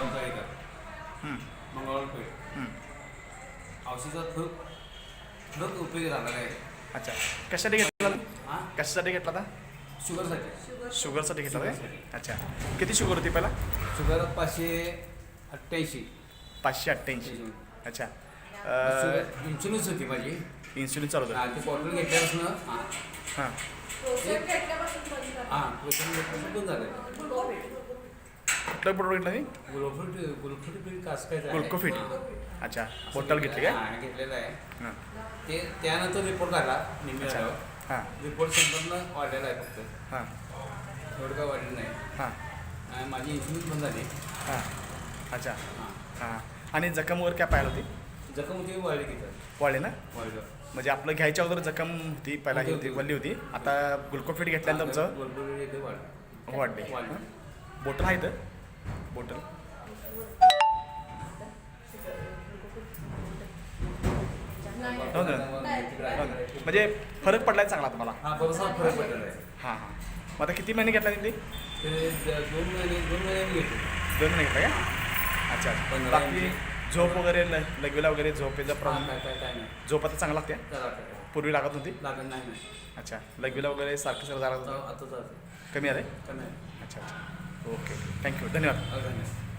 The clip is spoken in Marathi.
गावचा एकर हं, मंगळवार पेठ. हं. औषधाचा खूप खूप उपयोग झाला आहे. अच्छा. कशासाठी घेतला हां? कशासाठी घेतला होता? शुगरसाठी. शुगरसाठी घेतला होता? अच्छा. किती शुगर होती पहिला? शुगर पाचशे अठ्ठ्याऐंशी. पाचशे अठ्ठ्याऐंशी. अच्छा. इन्शुरन्स होती माझी. इन्सुलिन चालू होतं. हा ती बॉटल घेतल्यापासून हां. हां. हां? बंद झालं कुठलं प्रोडक्ट घेतलं मी ग्लुकोफिट अच्छा बॉटल घेतली काय? हां घेतलेलं आहे. हां. ते त्यानंतर रिपोर्ट आला निम्मी अच्छा. झाल्यावर हां. रिपोर्ट संपूर्ण वाढलेला आहे फक्त. हां. एवढं काय वाढलं नाही. हां. आणि माझी इन्शुरन्स बंद झाली. हां. अच्छा. हां. आणि जखम वगैरे काय पाहिलं होती? जखम होती वाढली तिथं वाढली ना? वाढलं. म्हणजे आपलं घ्यायच्या अगोदर जखम होती पहिला ही होती वल्ली होती. आता ग्लुकोफिट घेतल्यानंतर तुमचं? गोलगोल येते वाढलं. वाढले. वाढलं. बोटल आहे इथं? बोटल हो ना? हो ना? म्हणजे फरक पडलाय चांगला तुम्हाला हा फरक पडलेला आहे. हां हां. मग आता किती महिने घेतला तुम्ही ते द- दोन महिने दोन घेतो दोन महिने घेतला का? अच्छा अच्छा. पंधरा बाकी. झोप वगैरे ल- लगविला वगैरे झोपेचा हा, प्रॉब्लेम? काय काय काय नाही. झोप आता चांगला लागते? चला काय. पूर्वी लागत होती लागत नाही नाही. अच्छा लगविला वगैरे सारखं सारखं लागत आता होतं? आता चालतं कमी आलं अच्छा अच्छा. ओके. थँक्यू धन्यवाद आता नाही